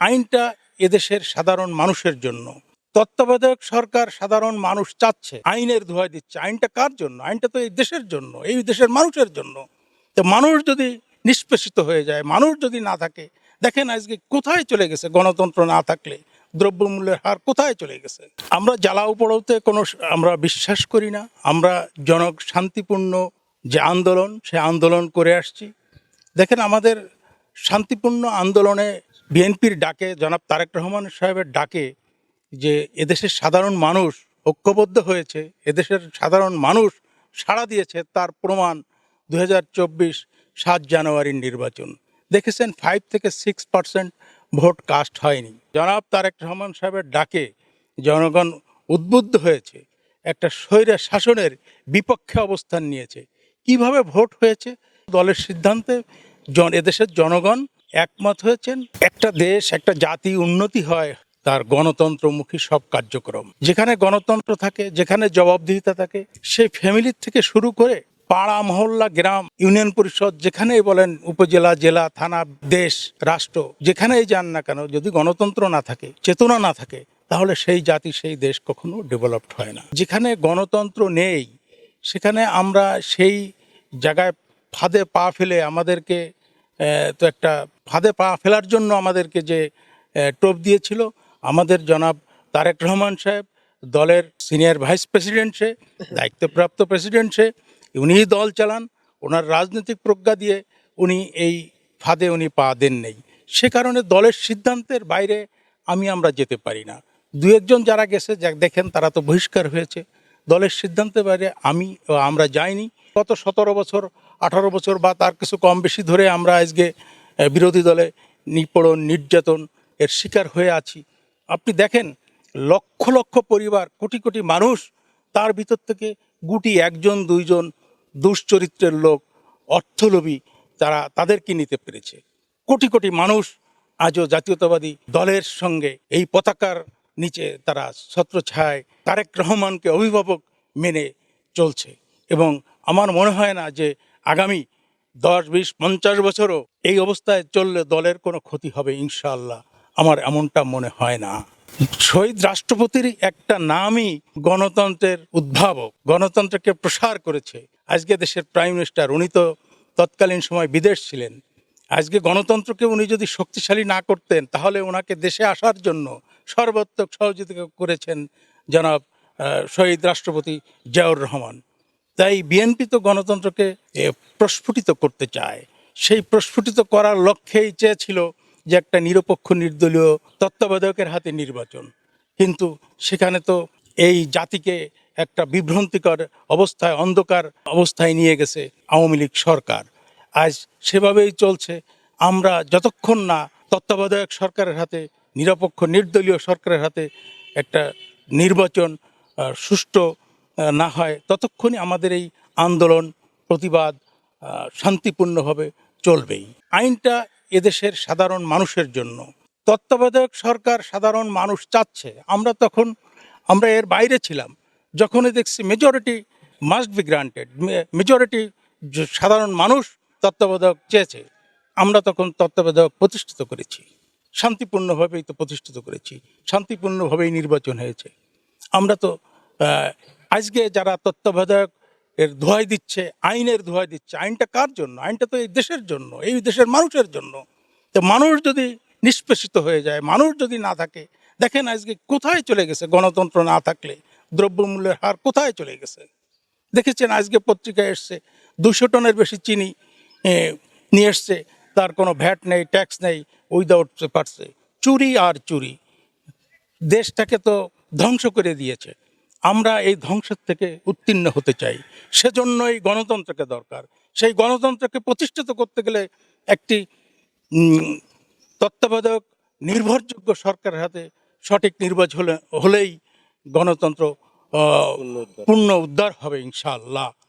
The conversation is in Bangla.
আইনটা এদেশের সাধারণ মানুষের জন্য। তত্ত্বাবধায়ক সরকার সাধারণ মানুষ চাচ্ছে, আইনের ধোয়া দিচ্ছে। আইনটা কার জন্য? আইনটা তো এই দেশের জন্য, এই দেশের মানুষের জন্য। তো মানুষ যদি নিষ্পেষিত হয়ে যায়, মানুষ যদি না থাকে, দেখেন আজকে কোথায় চলে গেছে গণতন্ত্র না থাকলে, দ্রব্যমূল্যের হার কোথায় চলে গেছে? আমরা জ্বালাও পোড়াওতে কোনো আমরা বিশ্বাস করি না। আমরা জন শান্তিপূর্ণ যে আন্দোলন, সে আন্দোলন করে আসছি। দেখেন আমাদের শান্তিপূর্ণ আন্দোলনে বিএনপির ডাকে জনাব তারেক রহমান সাহেবের ডাকে যে এদেশের সাধারণ মানুষ ঐক্যবদ্ধ হয়েছে, এদেশের সাধারণ মানুষ সাড়া দিয়েছে, তার প্রমাণ দু হাজার চব্বিশ সাত জানুয়ারির নির্বাচন। দেখেছেন ফাইভ থেকে সিক্স পার্সেন্ট ভোট কাস্ট হয়নি। জনাব তারেক রহমান সাহেবের ডাকে জনগণ উদ্বুদ্ধ হয়েছে, একটা স্বৈরা শাসনের বিপক্ষে অবস্থান নিয়েছে। কীভাবে ভোট হয়েছে? দলের সিদ্ধান্তে জন, এদেশের জনগণ একমত হয়েছেন? একটা দেশ, একটা জাতি উন্নতি হয়, তার গণতন্ত্রমুখী সব কার্যক্রম। যেখানে গণতন্ত্র থাকে, যেখানে জবাবদিহিতা থাকে সেই ফ্যামিলির থেকে শুরু করে পাড়া, মহল্লা, গ্রাম ইউনিয়ন পরিষদ, যেখানেই বলেন, উপজেলা, জেলা, থানা, দেশ, রাষ্ট্র, যেখানেই যান না কেন, যদি গণতন্ত্র না থাকে, চেতনা না থাকে, তাহলে সেই জাতি, সেই দেশ কখনো ডেভেলপড হয় না। যেখানে গণতন্ত্র নেই, সেখানে আমরা সেই জায়গায় ফাঁদে পা ফেলে আমাদেরকে তো একটা ফাঁদে পা ফেলার জন্য আমাদেরকে যে টোপ দিয়েছিল, আমাদের জনাব তারেক রহমান সাহেব, দলের সিনিয়র ভাইস প্রেসিডেন্ট সে, দায়িত্বপ্রাপ্ত প্রেসিডেন্ট সে, উনিই দল চালান, ওনার রাজনৈতিক প্রজ্ঞা দিয়ে উনি এই ফাঁদে উনি পা দেন নেই সে কারণে দলের সিদ্ধান্তের বাইরে আমি আমরা যেতে পারি না। দু একজন যারা গেছে যা দেখেন তারা তো বহিষ্কার হয়েছে। দলের সিদ্ধান্তের বাইরে আমি, আমরা যাইনি। গত সতেরো বছর, আঠারো বছর বা তার কিছু কম বেশি ধরে আমরা আজকে বিরোধী দলে নিপীড়ন, নির্যাতন এর শিকার হয়ে আছি। আপনি দেখেন, লক্ষ লক্ষ পরিবার, কোটি কোটি মানুষ তার ভিতর থেকে গুটি একজন, দুইজন দুশ্চরিত্রের লোক, অর্থলোভী তারা তাদেরকে নিতে পেরেছে। কোটি কোটি মানুষ আজও জাতীয়তাবাদী দলের সঙ্গে এই পতাকার নিচে তারা ছত্রছায় তারেক রহমানকে অভিভাবক মেনে চলছে এবং আমার মনে হয় না যে আগামী দশ, বিশ, পঞ্চাশ বছরও এই অবস্থায় চললে দলের কোনো ক্ষতি হবে ইনশাআল্লাহ। আমার এমনটা মনে হয় না। শহীদ রাষ্ট্রপতির একটা নামই গণতন্ত্রের উদ্ভাবক, গণতন্ত্রকে প্রসার করেছে। আজকে দেশের প্রাইম মিনিস্টার, উনি তো তৎকালীন সময় বিদেশ ছিলেন। আজকে গণতন্ত্রকে উনি যদি শক্তিশালী না করতেন, তাহলে ওনাকে দেশে আসার জন্য সর্বাত্মক সহযোগিতা করেছেন জনাব শহীদ রাষ্ট্রপতি জিয়াউর রহমান। তাই বিএনপি তো গণতন্ত্রকে প্রস্ফুটিত করতে চায়। সেই প্রস্ফুটিত করার লক্ষ্যেই চেয়েছিল যে একটা নিরপেক্ষ, নির্দলীয় তত্ত্বাবধায়কের হাতে নির্বাচন। কিন্তু সেখানে তো এই জাতিকে একটা বিভ্রান্তিকর অবস্থায়, অন্ধকার অবস্থায় নিয়ে গেছে আওয়ামী লীগ সরকার। আজ সেভাবেই চলছে। আমরা যতক্ষণ না তত্ত্বাবধায়ক সরকারের হাতে, নিরপেক্ষ, নির্দলীয় সরকারের হাতে একটা নির্বাচন সুষ্ঠু না হয়, ততক্ষণই আমাদের এই আন্দোলন, প্রতিবাদ শান্তিপূর্ণভাবে চলবেই। আইনটা এদেশের সাধারণ মানুষের জন্য। তত্ত্বাবধায়ক সরকার সাধারণ মানুষ চাচ্ছে। আমরা তখন, আমরা এর বাইরে ছিলাম। যখনই দেখছি majority must be granted majority সাধারণ মানুষ তত্ত্বাবধায়ক চেয়েছে, আমরা তখন তত্ত্বাবধায়ক প্রতিষ্ঠিত করেছি। শান্তিপূর্ণভাবেই তো প্রতিষ্ঠিত করেছি। শান্তিপূর্ণভাবেই নির্বাচন হয়েছে। আমরা তো আজকে যারা তত্ত্বাবধায়ক এর ধোয়াই দিচ্ছে, আইনের ধোয়াই দিচ্ছে, আইনটা কার জন্য? আইনটা তো এই দেশের জন্য, এই দেশের মানুষের জন্য। তো মানুষ যদি নিষ্পেষিত হয়ে যায়, মানুষ যদি না থাকে, দেখেন আজকে কোথায় চলে গেছে গণতন্ত্র না থাকলে, দ্রব্যমূল্যের হার কোথায় চলে গেছে? দেখেছেন আজকে পত্রিকায় এসছে দুশো টনের বেশি চিনি নিয়ে এসছে, তার কোনো ভ্যাট নেই, ট্যাক্স নেই, উইদাউট পারছে চুরি আর চুরি। দেশটাকে তো ধ্বংস করে দিয়েছে। আমরা এই ধ্বংসের থেকে উত্তীর্ণ হতে চাই। সেজন্যই গণতন্ত্রকে দরকার। সেই গণতন্ত্রকে প্রতিষ্ঠিত করতে গেলে একটি তত্ত্বাবধায়ক নির্ভরযোগ্য সরকারের হাতে সঠিক নির্বাচন হলে হলেই গণতন্ত্র পূর্ণ উদ্ধার হবে ইনশাআল্লাহ।